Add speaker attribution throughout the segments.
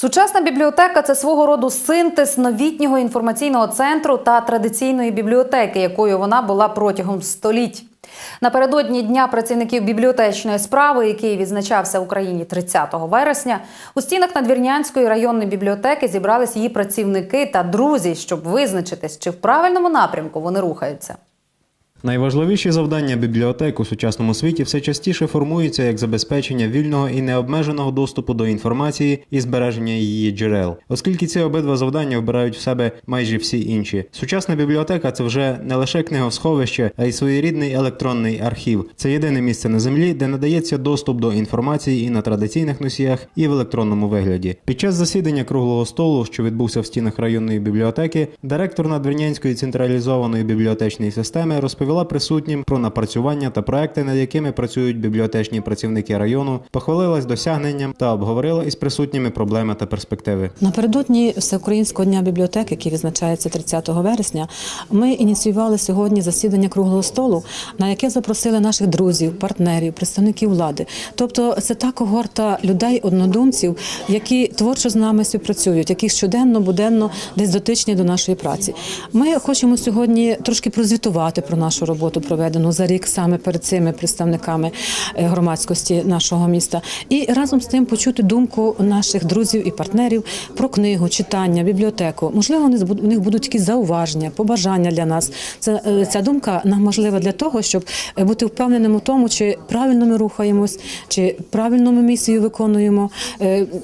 Speaker 1: Сучасна бібліотека це свого роду синтез новітнього інформаційного центру та традиційної бібліотеки, якою вона була протягом століть. Напередодні дня працівників бібліотечної справи, який відзначався в Україні 30 вересня, у стінах Надвірнянської районної бібліотеки зібрались її працівники та друзі, щоб визначитись, чи в правильному напрямку вони рухаються.
Speaker 2: Найважливіші завдання бібліотек у сучасному світі все частіше формуються як забезпечення вільного і необмеженого доступу до інформації і збереження її джерел, оскільки ці обидва завдання вбирають в себе майже всі інші. Сучасна бібліотека це вже не лише книгосховище, а й своєрідний електронний архів. Це єдине місце на землі, де надається доступ до інформації і на традиційних носіях, і в електронному вигляді. Під час засідання круглого столу, що відбувся в стінах районної бібліотеки, директор Надвірнянської централізованої бібліотечної системи розповіла присутнім про напрацювання та проекти, над якими працюють бібліотечні працівники району, похвалилась досягненням та обговорила із присутніми проблеми та перспективи.
Speaker 3: Напередодні Всеукраїнського дня бібліотеки, який відзначається 30 вересня, ми ініціювали сьогодні засідання круглого столу, на яке запросили наших друзів, партнерів, представників влади. Тобто, це та когорта людей, однодумців, які творчо з нами співпрацюють, які щоденно, буденно десь дотичні до нашої праці. Ми хочемо сьогодні трошки прозвітувати про нашу роботу, проведену за рік саме перед цими представниками е, громадськості нашого міста, і разом з тим почути думку наших друзів і партнерів про книгу, читання, бібліотеку. Можливо, у них будуть якісь зауваження, побажання для нас. Це е, ця думка нам важлива для того, щоб е, бути впевненим у тому, чи правильно ми рухаємось, чи правильно ми місію виконуємо,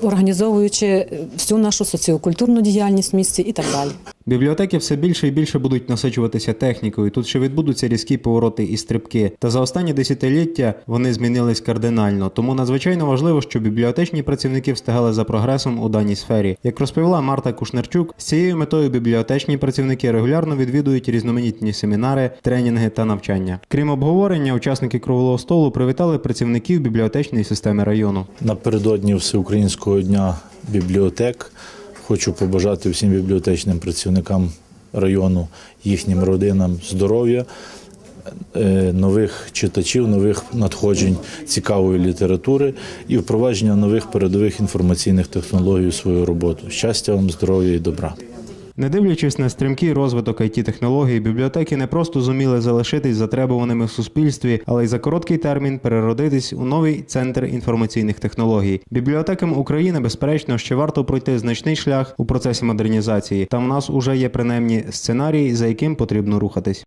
Speaker 3: організовуючи всю нашу соціокультурну діяльність в місті і так далі.
Speaker 2: Бібліотеки все більше і більше будуть насичуватися технікою. Тут ще відбудуться різкі повороти і стрибки. Та за останні десятиліття вони змінились кардинально. Тому надзвичайно важливо, щоб бібліотечні працівники встигали за прогресом у даній сфері. Як розповіла Марта Кушнерчук, з цією метою бібліотечні працівники регулярно відвідують різноманітні семінари, тренінги та навчання. Крім обговорення, учасники круглого столу привітали працівників бібліотечної системи району.
Speaker 4: Напередодні Всеукраїнського дня бібліотек хочу побажати всім бібліотечним працівникам району, їхнім родинам здоров'я, е, нових читачів, нових надходжень цікавої літератури і впровадження нових передових інформаційних технологій у свою роботу. Щастя вам, здоров'я і добра.
Speaker 2: Не дивлячись на стрімкий розвиток it технологій бібліотеки не просто зуміли залишитись затребуваними в суспільстві, але й за короткий термін переродитись у новий центр інформаційних технологій. Бібліотекам України, безперечно, ще варто пройти значний шлях у процесі модернізації. Там у нас уже є принаймні сценарій, за яким потрібно рухатись.